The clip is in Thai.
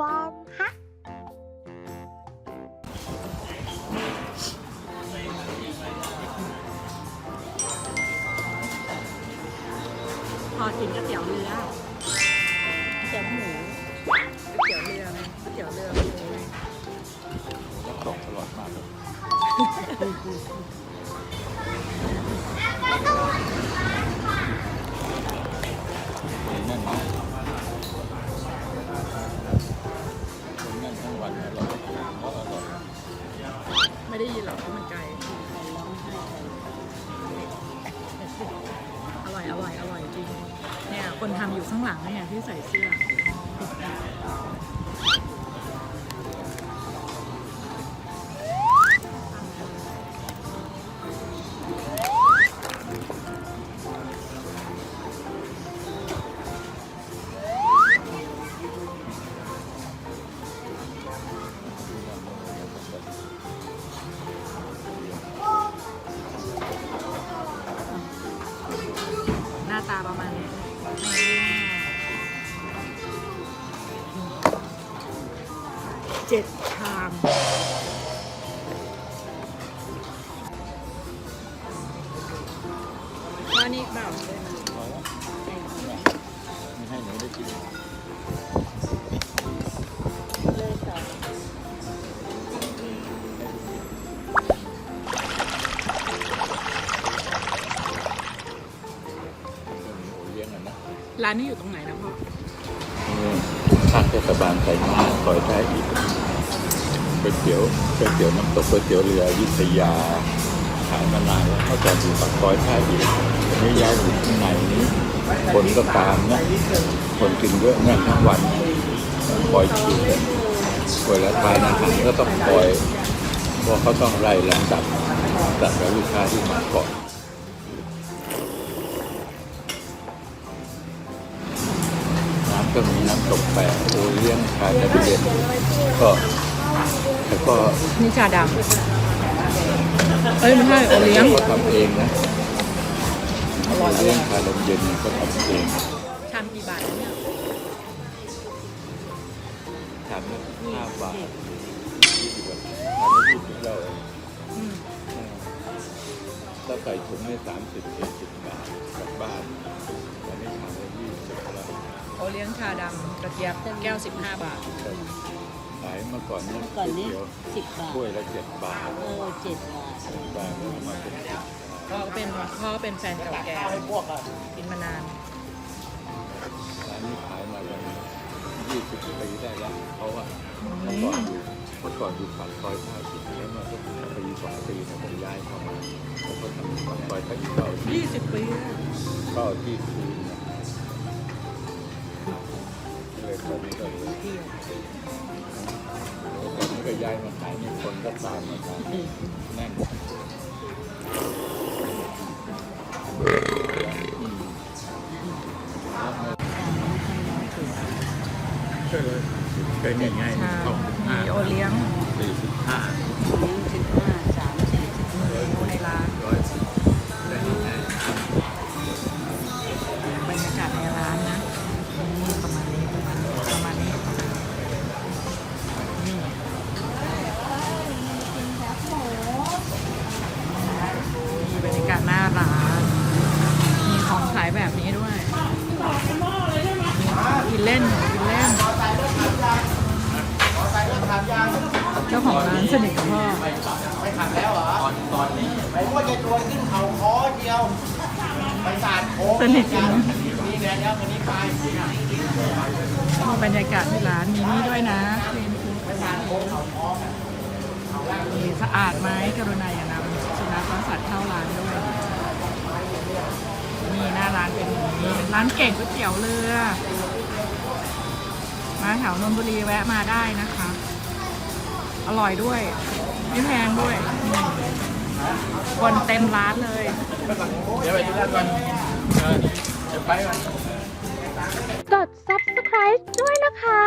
วอนฮะพอกินก๋วยเตี๋ยวเรือก๋วยเตี๋ยวหมูก๋วยเตี๋ยวเรือไหมก๋วยเตี๋ยวเรือหมูไหมน้ำตกตลอดมากเลย คนทำอยู่ข้างหลังเนี่ยที่ใส่เสื้อหน้าตาประมาณนี้ เจ็ดชามมานี่เปล่าใช่ไหมพอแล้วไม่ให้หนูได้กิน ร้านนี้อยู่ตรงไหนนะพ่อข้างเทศบาลใส่มาซอยท้ายอีกก๋วยเตี๋ยวก๋วยเตี๋ยวน้ำตกก๋วยเตี๋ยวเรือวิทยาขายมานานแล้วเขาจะอยู่ปากซอยท้าอีกนี่ย้ายอยู่ข้างในนี้คนก็ตามนะคนกินเยอะแน่นทั้งวันคอยคิวกันเวลาทานอาหารก็ต้องคอยเพราะเขาต้องไล่ลำดับจัดกับลูกค้าที่มาก่อน ก็มีน้ำตกแปะโอเลี้ยงคาจะเด่นก็แล้วก็นี่ชาดำเอ้ยไม่ใช่โอเลี้ยงก็ทำเองนะโอเลี้ยงคาลมเย็นก็ทำเองชามกี่บาทเนี่ยทำละห้าบาทยี่สิบบาททำละยี่สิบแล้วอืมถ้าใส่ถุงให้สามสิบสี่สิบบาทกลับบ้านอัน เลี้ยงชาดำกระเจี๊ยบแก้ว 15 บาท ขายเมื่อก่อนเนี่ยก่อนนี้เดียวสิบบาท ถ้วยละเจ็ดบาทเออเจ็ดบาทบาทแล้วมาเป็นพ่อก็เป็นพ่อก็เป็นแฟนเก่าแก่กินมานาน ร้านนี้ขายมายังยี่สิบปีได้แล้วเพราะว่าเมื่อก่อนอยู่เมื่อก่อนอยู่ปากซอยท่าสิบแล้วมาก็ปีสองปีเนี่ยผมย้ายเข้ามาผมก็ทำปากซอยท่าสิบเก้าที่20 ปี เก้าที่คืนนะเลย นนี้ก็เลยตอนนี้ก็ย้ายมาขายมีคนก็ตามมาขายแน่นอืมใช่เลยเป็นยังไงชาสองสิบห้ามีโอเลี้ยงสี่สิบห้า เลี้ยงสิบห้าาของร้านสนิทกับพ่อไปว่าจะชวนขึ้นเขาคอเดียวไปสาดโค้งสนิทกันนะนี่แหละเดี๋ยวคนนี้ไปบรรยากาศที่ร้านมีนี่ด้วยนะมีสะอาดไหมกรุณาอย่านำสุนัขและสัตว์เข้าร้านด้วยนี่หน้าร้านเป็นอย่างนี้ร้านเก่งก๋วยเตี๋ยวเรือ มาแถวนนทบุรีแวะมาได้นะคะ อร่อยด้วยไม่แพงด้วยคนเต็มร้านเลย เดี๋ยวไปก่อนเดี๋ยวไปก่อนกด subscribe ด้วยนะคะ